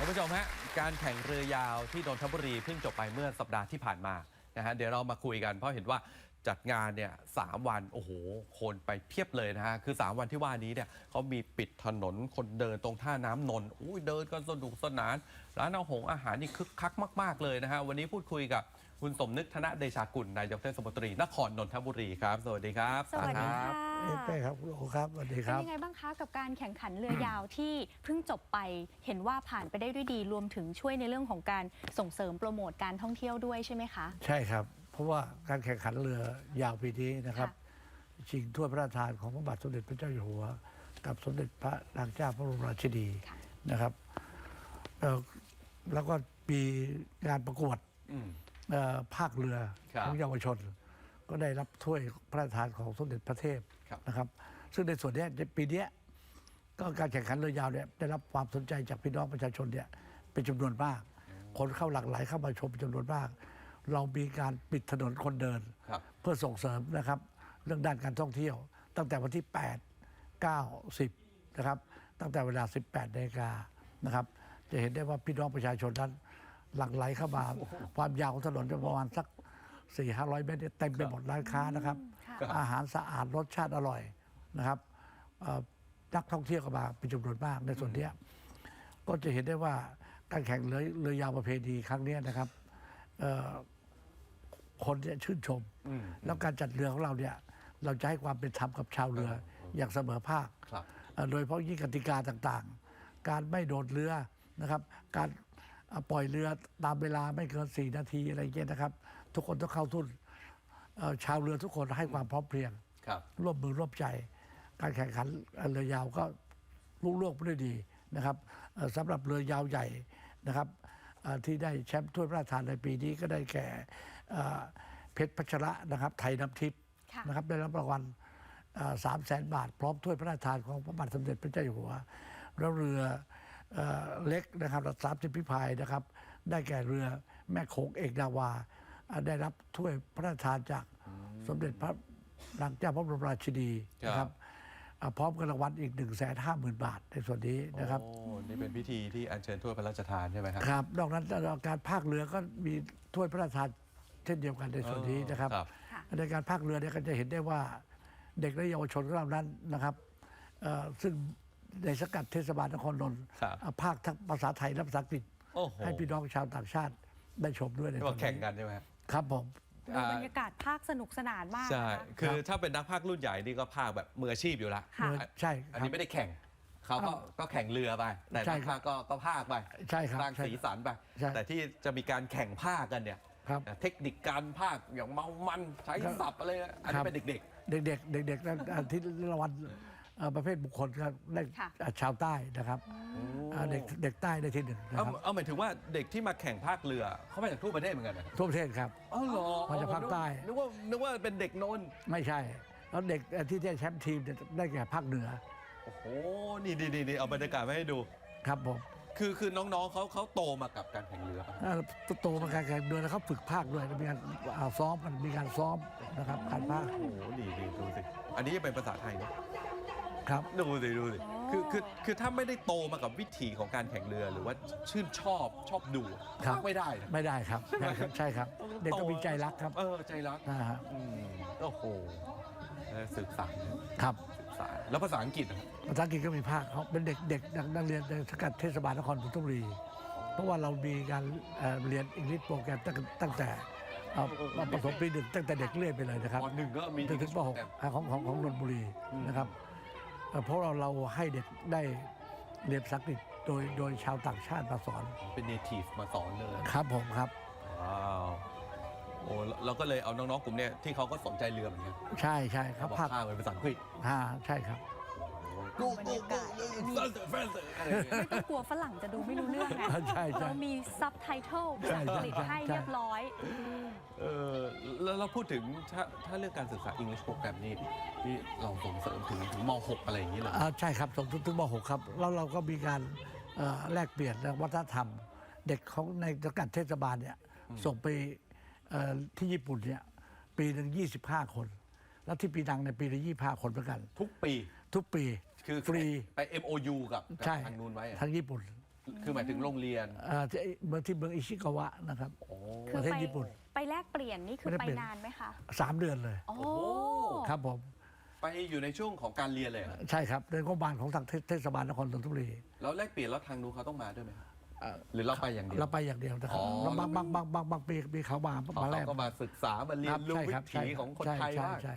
ท่านผู้ชมฮะการแข่งเรือยาวที่นนทบุรีเพิ่งจบไปเมื่อสัปดาห์ที่ผ่านมานะฮะเดี๋ยวเรามาคุยกันเพราะเห็นว่าจัดงานเนี่ยสามวันโอ้โหคนไปเพียบเลยนะฮะคือ 3 วันที่ว่านี้เนี่ยเขามีปิดถนนคนเดินตรงท่าน้ำนนท์อุ้ยเดินกันสนุกสนาน ร้านอาหงอาหารนี่คึกคักมาก ๆ เลยนะฮะวันนี้พูดคุยกับ คุณสมนึกธนเดชากุลนายกเทศมนตรีนครนนทบุรีครับ สวัสดีครับสวัสดีรัค่ะบเอ้เป้ครับคุณโอครับสวัสดีคเป็นรับยังไงบ้างคะกับการแข่งขันเรือยาวที่เพิ่งจบไปเห็นว่าผ่านไปได้ด้วยดีรวมถึงช่วยในเรื่องของการส่งเสริมโปรโมทการท่องเที่ยวด้วยใช่ไหมคะ ใช่ครับ เพราะว่าการแข่งขันเรือยาวปีนี้นะครับ ค่ะชิงถ้วยพระราชทานของพระบาทสมเด็จพระเจ้าอยู่หัว กับสมเด็จพระนางเจ้าพระบรมราชินีค่ะ นะครับเอ่อแล้วก็มีงานประกวดอืมเอ่อ ภาคเรือครับของเยาวชน ก็ได้รับถ้วยพระราชทานของสมเด็จพระเทพครับนะครับ ซึ่งในส่วนเนี้ยในปีเนี้ยก็การแข่งขันเรือยาวเนี่ยได้รับความสนใจจากพี่น้องประชาชนเนี่ยเป็นจำนวนมาก คนเข้าหลั่งไหลเข้ามาชมเป็นจำนวนมาก เรามีการปิดถนนคนเดินครับเพื่อส่งเสริมนะครับ เรื่องด้านการท่องเที่ยว ตั้งแต่วันที่ 8 9 10นะครับตั้งแต่เวลา 18นาฬิกานะครับ จะเห็นได้ว่าพี่น้องประชาชนนั้น หลั่งไหลเข้ามา ความยาวของถนนจะประมาณสัก4 5 0 0เมตรเนี่ยเต็มไปหมดร้านค้านะครับ ค่ะ อาหารสะอาดรสชาติอร่อยนะครับเอ่อนักท่องเที่ยวก็มาเป็นจำนวนมากในส่วนเนี้ยก็จะเห็นได้ว่าการแข่งเรือเรือยาวประเพณีครั้งเนี้ยนะครับเอ่อคนเนี่ยชื่นชมอืมแล้วการจัดเรือของเราเนี่ยเราจะให้ความเป็นธรรมกับชาวเรืออย่างเสมอภาค ครับ เอ่อโดยเฉพาะยิ่งกติกาต่างๆ การไม่โดดเรือนะครับ การเอ่อ ปล่อยเรือตามเวลาไม่เกิน 4 นาทีอะไรเงี้ยนะครับ ทุกคนต้องเข้าทุนเอ่อชาวเรือทุกคนให้ความพร้อมเพรียงครับร่วมมือร่วมใจ การแข่งขันเรือยาวก็ลุล่วงไปด้วยดีนะครับเอ่อสำหรับเรือยาวใหญ่นะครับเอ่อที่ได้แชมป์ถ้วยพระราชทานในปีนี้ก็ได้แก่เอ่อเพชรพัชระนะครับไทยน้ำทิพย์ค่ะนะครับได้รับรางวัลสามแสนบาท พร้อมถ้วยพระราชทานของพระบาทสมเด็จพระเจ้าอยู่หัวแล้วเรือ เอ่อเล็กนะครับสามสิบพิพายนะครับ ได้แก่เรือแม่โขงเอกนาวาอ่าได้รับถ้วยพระราชทานจากสมเด็จพระนางเจ้าพระบรมราชินีนะคครัรับบอ่าพร้อมกับรางวัลอีก1นึ่งแสนห้าหมื่นบาทในส่วนนี้นะครับโอ้นี่เป็นพิธีที่อัญเชิญถ้วยพระราชทานใช่ไหมครับครับนอกนั้นการภาคเรือก็มีถ้วยพระราชทานเช่นเดียวกันในส่วนนี้นะครับครับค่ะในการภาคเรือเนี่ยก็จะเห็นได้ว่าเด็กและเยาวชนของเรานั้นนะครับเอ่อซึ่ง ในสังกัดเทศบาลนครนนท์ครับ อ่าภาคทั้งภาษาไทยและภาษาอังกฤษ โอ้โหให้พี่น้องชาวต่างชาติได้ชมด้วยในที่ส่ว่าวนแข่งนี้กันใช่ไหมครับครับผม ดูบรรยากาศภาคสนุกสนานมากใช่ นะคะ คือถ้าเป็นนักภาครุ่นใหญ่นี่ก็ภาคแบบมืออาชีพอยู่แล้วค่ะเรือใช่คอันรับนี้ไม่ได้แข่ง เขาก็ก็แข่งเรือไป แต่ใช่นักครัภาบคก็ก็ภาคไปใช่ครับสร้างใช่สีสันไป ใช่แต่ที่จะมีการแข่งภาคกันเนี่ยครับเทคนิคการภาคอย่างเมามันใช้ครับ ศัพท์อะไรนะอันครันี้บเป็นเด็ก เด็กๆ เด็กๆนั้นอ่าที่รางวัลเอ่อประเภทบุคคลครับได้ค่ะ อ่าชาวใต้นะครับอ่าเด็กเด็กใต้ได้ที่หนึ่งๆนะเอาครับเอาหมายถึงว่าเด็กที่มาแข่งภาคเรือเขามาจากทั่วประเทศเหมือนกันนะทั่วประเทศครับ อ๋อเหรอมาจากภาคใต้ นึกว่านึกว่าเป็นเด็กโนนไม่ใช่ แล้วเด็กเอ่อที่ได้แชมป์ทีมเนี่ยได้แก่ภาคเหนือโอ้โหนี่นี่นี่นี่เอาบรรยากาศมาให้ดู ครับผมคือคือน้องๆเขาเขาโตมากับการแข่งเรือป่ะเอ่อโตมาการแข่งเดือนแล้วเขาฝึกภาคด้วยมีการอ่าซ้อมกันมีการซ้อมนะครับการภาค โอ้โหดีดีดูสิอันนี้เป็นภาษาไทยเนอะ ครับดูสิดูสิอ๋อคือคือคือถ้าไม่ได้โตมากับวิถีของการแข่งเรือหรือว่าชื่นชอบชอบดูครับ ไม่ได้นะ ไม่ได้ครับใช่ครับใช่ครับ เด็กต้องมีใจรักครับเออใจรักนะฮะอืมโอ้โหเออศึกษาครับศึกษาแล้วภาษาอังกฤษอะภาษาอังกฤษก็มีภาคเขาเป็นเด็กเด็กนักนักเรียนในสังกัดเทศบาลนครนนทบุรี เพราะว่าเรามีการเอ่อเรียนอังกฤษโปรแกรมตั้งตั้งแต่เอ่อประถมปีหนึ่งตั้งแต่เด็กเรียนไปเลยนะครับ ปหนึ่งก็มีจนถึงป .6 ของของของนนทบุรีนะครับ เอ่อเพราะเราเราให้เด็กได้เรียนภาษาอังกฤษโดยโดยชาวต่างชาติมาสอน เป็นเนทีฟมาสอนเลยครับผมครับ ว้าวโอ้เราก็เลยเอาน้องๆกลุ่มเนี้ยที่เขาก็สนใจเรือเหมือนกันใช่ใช่คเขารับบอกภาคภาคเป็นภาษาอังกฤษอ่าใช่ครับ ดูบรรยากาศแฟนเซอร์แฟนเซอร์อะไรอย่างเงี้ย ไม่ต้องกลัวฝรั่งจะดูไม่รู้เรื่องไงใช่ใช่เรามีซับไตเติลภาษาอังกฤษใช่ใช่ ให้เรียบร้อย เออ แล้วเราพูดถึงถ้าถ้าเรื่องการศึกษา English โปรแกรมนี่นี่เราส่งเสริมถึงถึงม .6 อะไรอย่างนี้เลยอ่าใช่ครับส่งถึงถึงม .6 ครับแล้วเราก็มีการเอ่อแลกเปลี่ยนวัฒนธรรม เด็กของในสังกัดเทศบาลเนี่ยส่งไปเอ่อที่ญี่ปุ่นเนี่ยปีหนึ่ง25 คน แล้วที่ปีนังในยปีละ25 คนเหมือนกัน ทุกปีทุกปีคือฟรีไป MOU กับกับใช่ทางนู้นไว้อะทางญี่ปุ่นคือหมายถึงโรงเรียน เอ่อที่เมืองที่เมืองอิชิกาวะนะครับโอ้คืปอระเทศไปญี่ปุ่นไปแลกเปลี่ยนนี่คือไม่ได้ไปเปลี่ยน นานไหมคะสามเดือนเลย โอ้โอ้โหครับผม ไปอยู่ในช่วงของการเรียนเลยเหรอใช่ครับในงบประมาณของทางเทเทศบาลนครนนทบุรีแล้วแลกเปลี่ยนแล้วทางนู้นเขาต้องมาด้วยไหมครับเอ่อหรือเราไปอย่างเดียว เราไปอย่างเดียวนะครับอ๋อแล้วบางบางบางบางบางปีมีเขามาเขามาแลกก็มาศึกษามาเรียนรู้ใช่วิครับถีของคนใช่ไทยใช่บ้างใช่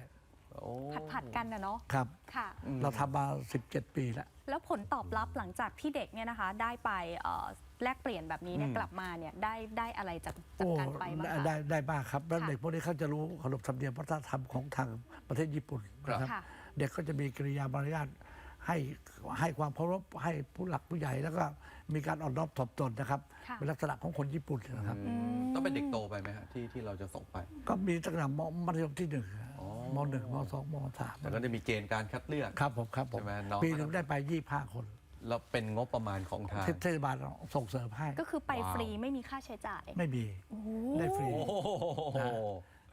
โอ้ ผัดผัดๆกันนะเนาะครับ ค่ะอืมเราทำมา 17 ปีแล้ว แล้วผลตอบรับหลังจากที่เด็กเนี่ยนะคะ ได้ไปเอ่อแลกเปลี่ยนแบบนี้เนี่ยอืมกลับมาเนี่ยได้ได้อะไรจากจากโอ้การไปบ้างได้คะ ได้ได้มากครับ แล้วค่ะเด็กพวกนี้เขาจะรู้ขนบธรรมเนียมวัฒนธรรมของทางประเทศญี่ปุ่นนะครับ ค่ะ เด็กก็จะมีกริยามารยาทให้ให้ความเคารพให้ผู้หลักผู้ใหญ่แล้วก็มีการอ่อนน้อมถ่อมตนนะครับค่ะ เป็นลักษณะของคนญี่ปุ่นนะครับ อืม ต้องเป็นเด็กโตไปไหมฮะที่ที่เราจะส่งไป ก็มีตั้งแต่มมัธยมที่หนึ่งอ๋อ มหนึ่งมสองมสามแต่ก็จะมีเกณฑ์การคัดเลือก ครับผมครับผมใช่ไหมน้อง ปีหนึ่งได้ไปยี่ห้าคนแล้วเป็นงบประมาณของทางเทศบาลส่งเสริมให้ ก็คือไปว้าวฟรีไม่มีค่าใช้จ่าย ไม่มีโอ้โหได้ฟรีโอ้โห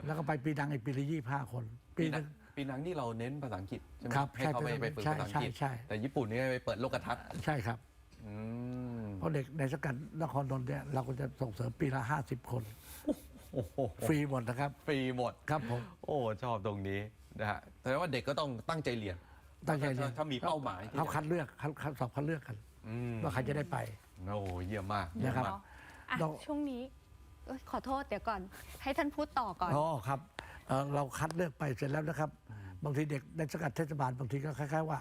แล้วก็ไปปีดังอีกปีละยี่ห้าคน ปีปีหนันึ่งงปีนังนี่เราเน้นภาษาอังกฤษใช่ไหมครับให้เขาไปใช่ไปฝึกใช่ภาษาอังกฤษใช่ใช่แต่ญี่ปุ่นนี่ไปเปิดโลกทัศน์ใช่ครับอืมเพราะเด็กในสกัดนครนนท์เนี่ยเราก็จะส่งเสริมปีละห้าสิบคน โอ้โหฟรีหมดนะครับฟรีหมด ครับผม โอ้ชอบตรงนี้นะฮะแต่ว่าเด็กก็ต้องตั้งใจเรียนตั้งใจเรียนถ้าถ้ามีเป้าหมายที่เขาคัดเลือกเขาเขาสอบคัดเลือกกันอืมว่าใครจะได้ไป โอ้เยี่ยมมากเยี่ยมนะครับ มากเนาะอะเรา ช่วงนี้เอ้ยขอโทษเดี๋ยวก่อน ให้ท่านพูดต่อก่อน อ๋อครับเอ่อเราคัดเลือกไปเสร็จแล้วนะครับ บางทีเด็กในสกัดเทศบาลบางทีก็คล้ายๆว่า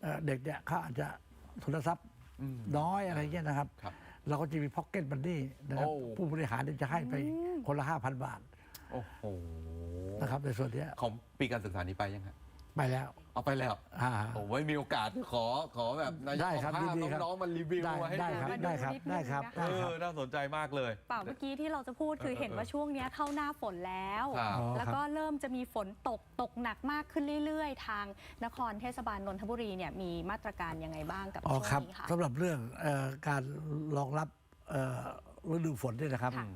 เอ่อเด็กเนี่ยเขาอาจจะทุนทรัพย์อืมน้อยอะไรเงี้ยนะครับ ครับ เราก็จะมีพ็อกเก็ตบันนี่นะครับ โอ้ ผู้บริหารเนี่ยจะให้ไปคนละห้าพันบาทโอ้โหนะครับในส่วนเนี้ยของปีการศึกษานี้ไปยังฮะ ไปแล้วเอาไปแล้วอ่า โอ้ไว้มีโอกาสขอขอแบบนายกได้ครับเอาภาพยินดีครับ น้องๆมันรีวิวได้มาให้ได้ดูครับนิดได้นึงครับนิดนึงได้ครับนะคะเอได้ครับอน่าสนใจมากเลย เปล่าเมื่อกี้ที่เราจะพูดคือเออเห็นว่าช่วงเนี้ยเข้าหน้าฝนแล้ว ครับอ๋อแล้วก็เริ่มจะมีฝนตกตกหนักมากขึ้นเรื่อย ๆ ทางนครเทศบาลนนทบุรีเนี่ยมีมาตรการยังไงบ้างกับอ๋อช่วงครับนี้ค่ะสำหรับเรื่องเออการรองรับเอ่อฤดูฝนเนี่ยนะครับค่ะ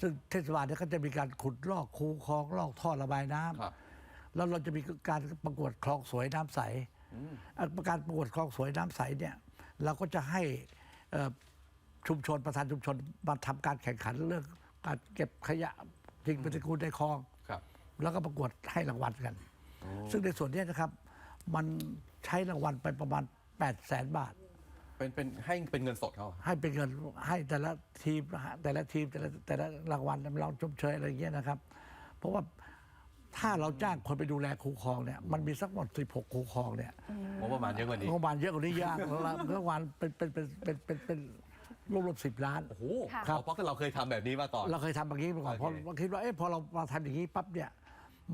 ซึ่งเทศบาลเนี่ยก็จะมีการขุดลอกคูคลองลอกท่อระบายน้ำครับ แล้วเราจะมีการประกวดคลองสวยน้ำใสอืมเอ่อการประกวดคลองสวยน้ำใสเนี่ย เราก็จะให้เอ่อชุมชนประธานชุมชนมาทำการแข่งขันเรื่องการเก็บขยะทิ้งปฏิกูลในคลองครับแล้วก็ประกวดให้รางวัลกันโอ้ซึ่งในส่วนเนี้ยนะครับ มันใช้รางวัลไปประมาณ8 0 0แสนบาท เป็นเป็นให้เป็นเงินสดเขาเหรอให้เป็นเงินให้แต่ละทีมนะฮะแต่ละทีมแต่ละแต่ละรางวัลเราชมเชยอะไรอย่างเงี้ยนะครับ เพราะว่า ถ้าเราจ้างคนไปดูแลคูคลองเนี่ยมันมีสักหมด 16 คูคลองเนี่ยงบประมาณเยอะกว่านี้งบประมาณเยอะกว่านี้ยากรางวัลเป็นเป็นเป็นเป็นเป็นเป็นรวมรวมสิบล้าน โอ้โหค่ะ เพราะเราเคยทำแบบนี้มาก่อน เราเคยทำแบบนี้มาก่อนโอเคเพราะเราคิดว่าเอ๊ะพอเรามาทำอย่างนี้ปั๊บเนี่ย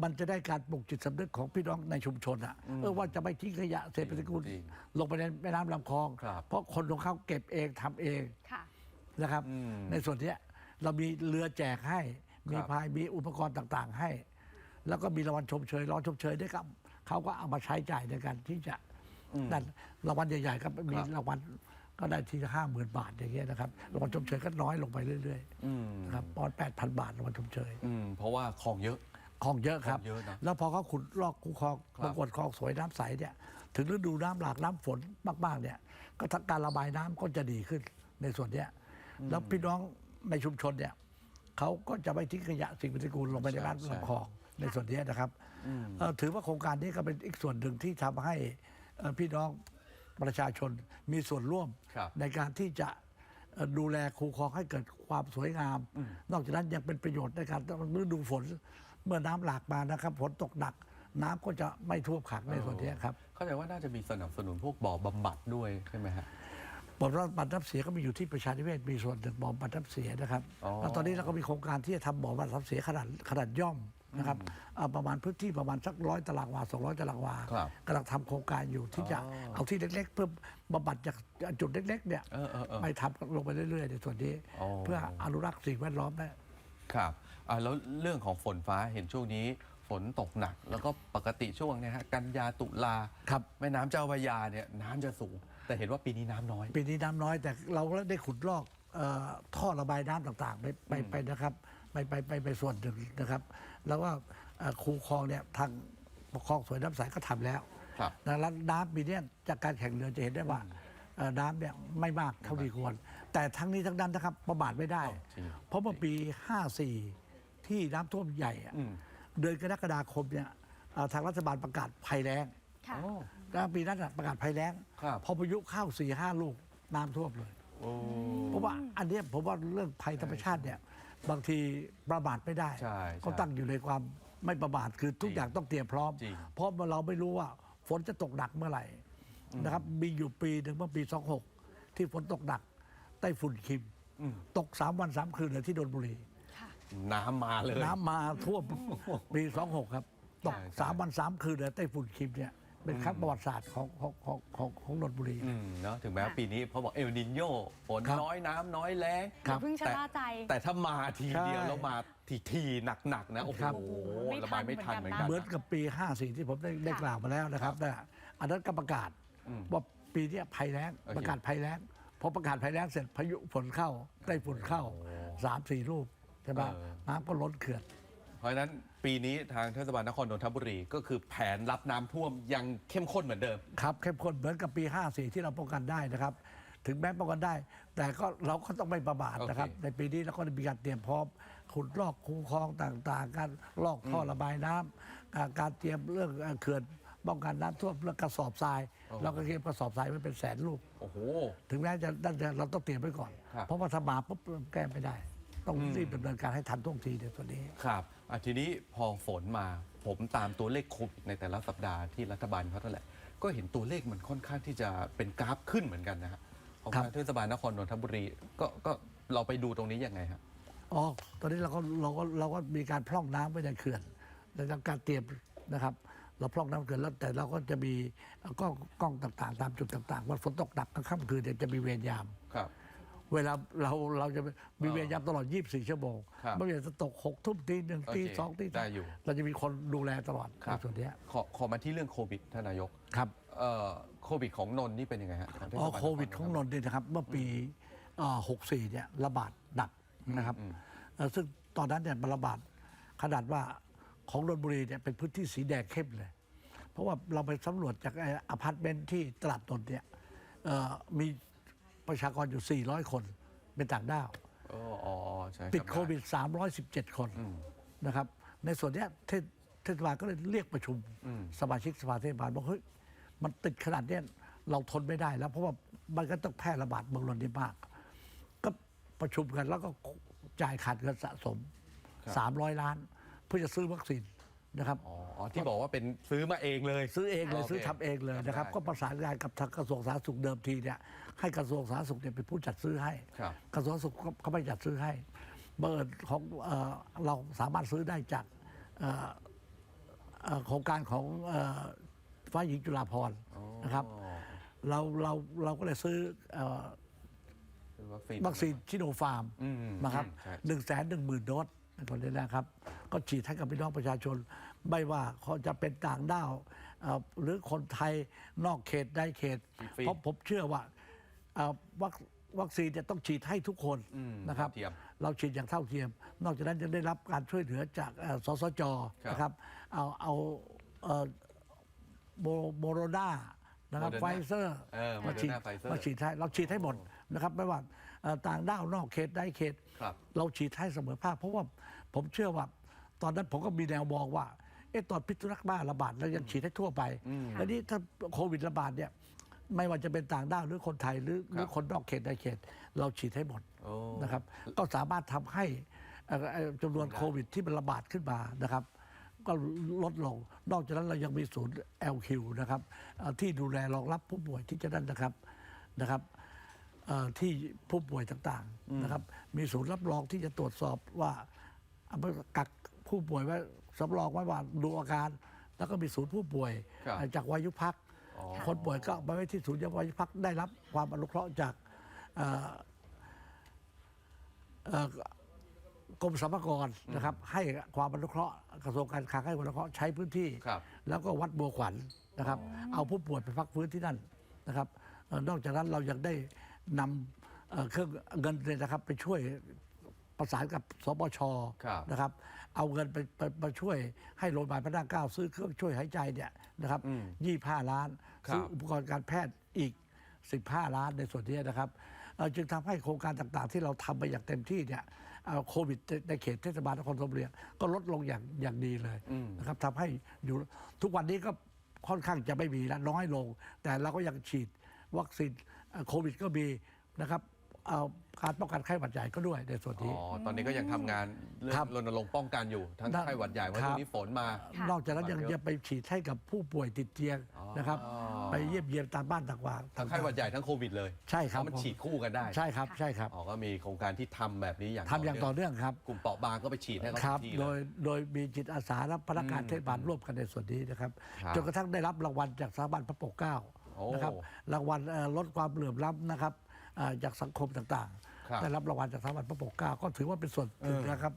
มันจะได้การปลุกจิตสำนึกของพี่น้องในชุมชนอะเออว่าจะไม่ทิ้งขยะเศษปฏิกูลจริงลงไปในแม่น้ำลำคลอง ครับ เพราะคนของเขาเก็บเองทำเอง ค่ะ นะครับอืมในส่วนเนี้ยเรามีเรือแจกให้ มีครับพายมีอุปกรณ์ต่างๆ ให้ แล้วก็มีรางวัลชมเชยรางวัลชมเชยด้วยครับเขาก็เอามาใช้จ่ายในการที่จะอืมนั่นรางวัลใหญ่ๆก็มีครับรางวัลก็ได้ทีห้าหมื่นบาทอย่างเงี้ยนะครับรางวัลชมเชยก็น้อยลงไปเรื่อยอืมๆนะครับปอนแปดพันบาทรางวัลชมเชยอืมเพราะว่าของเยอะของเยอะครับของเยอะนะแล้วพอเขาขุดลอกคูคลองครับประกวดคลองสวยน้ำใสเนี่ย ถึงฤดูน้ำหลากน้ำฝนมากๆเนี่ย ก็ทำการระบายน้ำก็จะดีขึ้นในส่วนเนี้ยแล้วพี่น้องในชุมชนเนี่ยเขาก็จะไม่ทิ้งขยะสิ่งปฏิกูลลงไปในใช่น้ำใช่ลำคลอง ในส่วนเนี้ยนะครับเอ่อถือว่าโครงการนี้ก็เป็นอีกส่วนหนึ่งที่ทำให้เอ่อพี่น้องประชาชนมีส่วนร่วมครับ ในการที่จะเอ่อดูแลคูคลองให้เกิดความสวยงาม นอกจากนั้นยังเป็นประโยชน์ในการฤดูฝนเมื่อน้ำหลากมานะครับฝนตกหนัก น้ำก็จะไม่ท่วมขังในส่วนนี้ครับ เข้าใจว่าน่าจะมีสนับสนุนพวกบ่อบำบัดด้วยใช่ไหมฮะบ่อบำบัดน้ำเสียก็มีอยู่ที่ประชานิเวศมีส่วนหนึ่งบ่อบำบัดน้ำเสียนะครับอ๋อ แล้วตอนนี้เราก็มีโครงการที่จะทำบ่อบำบัดน้ำเสียขนาดขนาดย่อม นะครับเอ่อประมาณพื้นที่ประมาณสักร้อยตารางวาสองร้อยตารางวาครับกำลังทำโครงการอยู่ที่จะอ๋อเอาที่เล็ก ๆ เพื่อบำบัดจากจุดเล็กๆเนี่ยเออเออเออไปทำลงไปเรื่อยๆในส่วนนี้อ๋อเพื่ออนุรักษ์สิ่งแวดล้อมได้ครับอ่าแล้วเรื่องของฝนฟ้าเห็นช่วงนี้ฝนตกหนัก แล้วก็ปกติช่วงเนี้ยฮะกันยาตุลาครับแม่น้ำเจ้าพระยาเนี่ยน้ำจะสูง แต่เห็นว่าปีนี้น้ำน้อย ปีนี้น้ำน้อยแต่เราก็ได้ขุดลอกเออท่อระบายน้ำต่างๆไปไปไปนะครับ ไปไปไปไปส่วนหนึ่งนะครับ แล้วก็เอ่อคูคลองเนี่ยทางคลองสวยน้ำใสก็ทำแล้วครับนะแล้วน้ำปีเนี้ยจากการแข่งเรือจะเห็นได้ว่าเอ่อน้ำเนี่ยไม่มากเท่าที่ควร แต่ทั้งนี้ทั้งนั้นนะครับประมาทไม่ได้จริงเพราะเมื่อปี 54 ที่น้ำท่วมใหญ่อะอืมเดือนกรกฎาคมเนี่ยเอ่อทางรัฐบาลประกาศภัยแล้งค่ะโอ้แล้วปีนั้นอะประกาศภัยแล้งครับพอพายุเข้า4ี่ห้าลูกน้ำท่วมเลยโอ้เพราะว่าอันเนี้ยผมว่าเรื่องภัยธรรมชาติเนี่ย บางทีประมาทไม่ได้ใช่ก็ตั้งอยู่ในความไม่ประมาทคือทุกอย่างต้องเตรียมพร้อม จริง เพราะเราไม่รู้ว่าฝนจะตกหนักเมื่อไหร่นะครับ มีอยู่ปีหนึ่งเมื่อปี 26 ที่ฝนตกหนักไต้ฝุ่นคิมอืมตก 3 วัน 3 คืนเลยที่โดนบุรี ค่ะ น้ำมาเลย น้ำมาท่วมปี 26 ครับ ตก ใช่ใช่ 3 วัน 3 คืนเลยไต้ฝุ่นคิมเนี่ย เป็นครั้งประวัติศาสตร์ของของของของของนนทบุรี อืมเนาะถึงแม้ว่าค่ะปีนี้เขาบอกเอลนินโยฝนครับน้อยน้ำน้อยแรงคอรับย่าเพิ่งชะล่าใจ แต่ถ้ามาทีเดียวใช่แล้วมาทีทีๆหนัก ๆ นะ โอ้โหครับ ไม่ทันระบายไม่ทันเหมือนกันเหมือนกับปี 54 ที่ผมได้ได้ค่ะกล่าวมาแล้วนะครับนะอันนั้นก็ประกาศอืมว่าปีเนี้ยภัยแล้งโอเค ประกาศภัยแล้งพอประกาศภัยแล้งเสร็จพายุฝนเข้าไต้ฝุ่นเข้าสามสี่ลูกใช่ไหมเออน้ำก็ล้นเขื่อนเพ ราะฉะนั้นปีนี้ทางเทศบาลนครนนทบุรี ก็คือแผนรับน้ำท่วมยังเข้มข้นเหมือนเดิม ครับเข้มข้นเหมือนกับปี 54 ที่เราป้องกันได้นะครับ ถึงแม้ป้องกันได้ แต่ก็เราก็ต้องไม่ประมาทนะครับ โอเค ในปีนี้เราก็ได้มีการเตรียมพร้อมขุดลอกคูคลองต่างๆ การลอกท่อระบายน้ำอ่าการเตรียมเรื่องเอ่อเขื่อนป้องกันน้ำท่วมเรื่องกระสอบทรายเราก็เตรียมกระสอบทรายไว้เป็นแสนลูก โอ้โห ถึงแม้จะนั่นจะเราต้องเตรียมไว้ก่อน ครับ เพราะว่าถ้ามาปุ๊บแก้ไม่ได้ ต้องรีบดำเนินการให้ทันท่วงทีในตัวนี้ ครับ อะทีนี้พอฝนมาผมตามตัวเลขโควิดในแต่ละสัปดาห์ที่รัฐบาลเขาแถลงก็เห็นตัวเลขมันค่อนข้างที่จะเป็นกราฟขึ้นเหมือนกันนะฮะของครับทางเทศบาลนครนนทบุรีก็ก็เราไปดูตรงนี้ยังไงฮะอ๋อตอนนี้เราก็เราก็เราก็มีการพร่องน้ำไว้ในเขื่อนในการเตรียมนะครับ เราพร่องน้ำเขื่อนแล้วแต่เราก็จะมีกล้องกล้องต่างๆ ตามจุดต่างๆวันฝนตกหนักกลางค่ำคืนเนี่ยจะมีเวรยามครับ เวลาเราเราจะมีเวรยามตลอด 24 ชั่วโมงครับไม่ว่าจะตก6ทุ่มตีหนึ่งโอเคตีสองตีได้อยู่ เราจะมีคนดูแลตลอดครับในส่วนเนี้ยขอขอมาที่เรื่องโควิดท่านนายกครับ เอ่อโควิดของนนท์นี่เป็นยังไงฮะทางเทศอ๋อบาลโควิดของนนท์เนี่ยนะครับ เมื่อปีเอ่อ64 เนี่ยระบาดหนักนะครับอืมเอ่อซึ่งตอนนั้นเนี่ยมันระบาดขนาดว่าของนนทบุรีเนี่ยเป็นพื้นที่สีแดงเข้มเลย เพราะว่าเราไปสำรวจจากไอ้อพาร์ตเมนต์ที่ตลาดนนท์เนี่ยเอ่อมี ประชากรอยู่ 400 คนเป็นต่างด้าว อ๋ออ๋อใช่ติดจำไโควิด 317 คนอืมนะครับ ในส่วนเนี้ยเทศเทศบาลก็เลยเรียกประชุมอืมสมาชิกสภาเทศบาลบอกเฮ้ยมันติดขนาดเนี้ยเราทนไม่ได้แล้ว เพราะว่ามันก็ต้องแพร่ระบาดเมืองนนท์ได้มาก ก็ประชุมกันแล้วก็จ่ายขาดเงินสะสม ครับ 300 ล้าน เพื่อจะซื้อวัคซีน นะครับ อ๋ออ๋อที่บอกว่าเป็นซื้อมาเองเลย ซื้อเองเลยโอเคซื้อทำเองเลยนะครับได้ก็ประสานงานกับทางกระทรวงสาธารณสุขเดิมทีเนี่ยให้กระทรวงสาธารณสุขเนี่ยเป็นผู้จัดซื้อให้ ครับ กระทรวงสาธารณสุขก็เขาไม่จัดซื้อให้เบิร์ของเอ่อเราสามารถซื้อได้จากเอ่อเอ่อโครงการของเอ่อฟ้าหญิงจุฬาภรณ์อ๋อนะครับ เราเราเราก็เลยซื้อเอ่อเป็นวัคซีน วัคซีนชิโนฟาร์มอืมนะครับใช่ หนึ่งแสนหนึ่งหมื่นโดสในคนนี้นะครับ ก็ฉีดให้กับพี่น้องประชาชน ไม่ว่าเขาจะเป็นต่างด้าวเอ่อหรือคนไทยนอกเขตในเขตฉีดฟรีเพราะผมเชื่อว่าเอ่อวัควัคซีนเนี่ยต้องฉีดให้ทุกคนอืมนะครับเท่าเทียมเราฉีดอย่างเท่าเทียม นอกจากนั้นยังได้รับการช่วยเหลือจากเอ่อสสจครับนะครับ เอาเอาเอ่อโมโมโรนานะครับ Moderna ไฟเซอร์เออมาฉีด Moderna Pfizer มาฉีดให้เราฉีดให้หมดนะครับ ไม่ว่าเอ่อต่างด้าวนอกเขตในเขตครับเราฉีดให้เสมอภาคเพราะว่าผมเชื่อว่า ตอนนั้นผมก็มีแนวมองว่าเอ๊ะตอนพิษสุนัขบ้าระบาดเรายังฉีดให้ทั่วไปอืมแล้วนี่ถ้าโควิดระบาดเนี่ย ไม่ว่าจะเป็นต่างด้าวหรือคนไทยหรือหรือคนนอกเขตในเขต เราฉีดให้หมดโอ้ นะครับ ก็สามารถทำให้เอ่อเอ่อจำนวนโควิดที่มันระบาดขึ้นมานะครับ ก็ลดลง นอกจากนั้นเรายังมีศูนย์ LQ นะครับเอ่อที่ดูแลรองรับผู้ป่วยที่จะนั่นนะครับนะครับ เอ่อที่ผู้ป่วยต่างๆนะครับ มีศูนย์รับรองที่จะตรวจสอบว่าเอาไปกัก ผู้ป่วยไว้สำรองไว้ว่าดูอาการ แล้วก็มีศูนย์ผู้ป่วยครับ จากวายุพัก อ๋อ คนป่วยก็เอาไปไว้ที่ศูนย์วายุพักได้รับความอนุเคราะห์จากเอ่อเอ่อกรมสรรพากรนะครับ ให้ความอนุเคราะห์กระทรวงการคลังให้ความอนุเคราะห์ใช้พื้นที่ ครับ แล้วก็วัดบัวขวัญนะครับ เอาผู้ป่วยไปพักฟื้นที่นั่นนะครับเอ่อนอกจากนั้นเรายังได้นำเอ่อเครื่องเงินเนี่ยนะครับ ไปช่วย ประสานกับสปชครับนะครับ เอาเงินไปไปมาช่วยให้โรงพยาบาลพระนั่งเกล้าซื้อเครื่องช่วยหายใจเนี่ยนะครับอืมยี่ห้าล้านครับซื้ออุปกรณ์การแพทย์อีก 15 ล้านในส่วนนี้นะครับเอ่อจึงทำให้โครงการต่างๆ ที่เราทำไปอย่างเต็มที่เนี่ยเอ่อโควิดในเขตเทศบาลนครธมบุรีก็ลดลงอย่างอย่างดีเลยอืมนะครับทำให้อยู่ทุกวันนี้ก็ค่อนข้างจะไม่มีแล้วน้อยลง แต่เราก็ยังฉีดวัคซีนเอ่อโควิดก็มีนะครับ เอ่อการป้องกันไข้หวัดใหญ่ก็ด้วยในส่วนอ๋นี้ อตอนนี้ก็ยังทำงานเรื่อครังบรณรงค์ป้องกันอยู่ ทั้งครับไข้หวัดใหญ่วันครับ นี้ฝนมา ค่ะ นอกจากนั้นยังจะไปฉีดให้กับผู้ป่วยติดเตียงอ๋อ นะครับ ไปเยี่ยมเยียนตามบ้านต่างๆทั้งไข้หวัดใหญ่ทั้งโควิดเลยใช่ครับเพาะมันผมฉีดคู่กันได้ใช่ครับใช่ครับอ๋อก็มีโครงการที่ทำแบบนี้อย่างทำอย่างต่อเนื่องครับ กลุ่มเปราะบางก็ไปฉีดให้เขาครับ ที่โดเลยย โดยมีจิตอาสาและพนักงานอืมเทศบาลร่วมกันในส่วนนี้นะครับ ครับจนกระทั่งได้รับรางวัลจากสถาบันพระปกเกล้าโอ้นะครับ รางวัลเอ่อลดความเหลื่อมล้ำนะครับเอ่อ จากสังคมต่างครับๆได้รับรางวัลจากสถาบันพระปกเกล้าก็ถือว่าเป็นส่วนหนึ่งเออนะครับ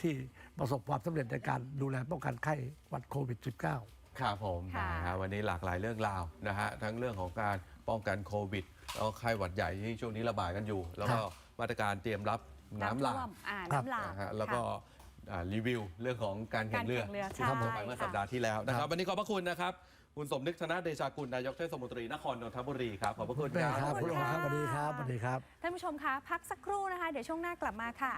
ที่ประสบความสำเร็จในการดูแลป้องกันไข้หวัดโควิด -19 ครับผมค่ะนะฮะวันนี้หลากหลายเรื่องราวนะฮะทั้งเรื่องของการป้องกันโควิดแล้วก็ไข้หวัดใหญ่ที่ช่วงนี้ระบาดกันอยู่ แล้วก็ครับมาตรการเตรียมรับน้ำหลากท่วมอ่าครับน้ำหลากนะฮะแล้วก็ค่ะอ่ารีวิวเรื่องของการแข่งเรือการแข่งเรือที่ทำลงไปใช่เมื่อค่ะสัปดาห์ที่แล้วนะคครัรับบวันนี้ขอบพระคุณนะครับ คุณสมนึกธนเดชากุลนายกเทศมนตรีนครนนทบุรีครับขอบพระคุณแม่คครัรับบคุณรองครับสวัสดีครับสวัสดีครับ ท่านผู้ชมคะ พักสักครู่นะคะ เดี๋ยวช่วงหน้ากลับมาค่ะ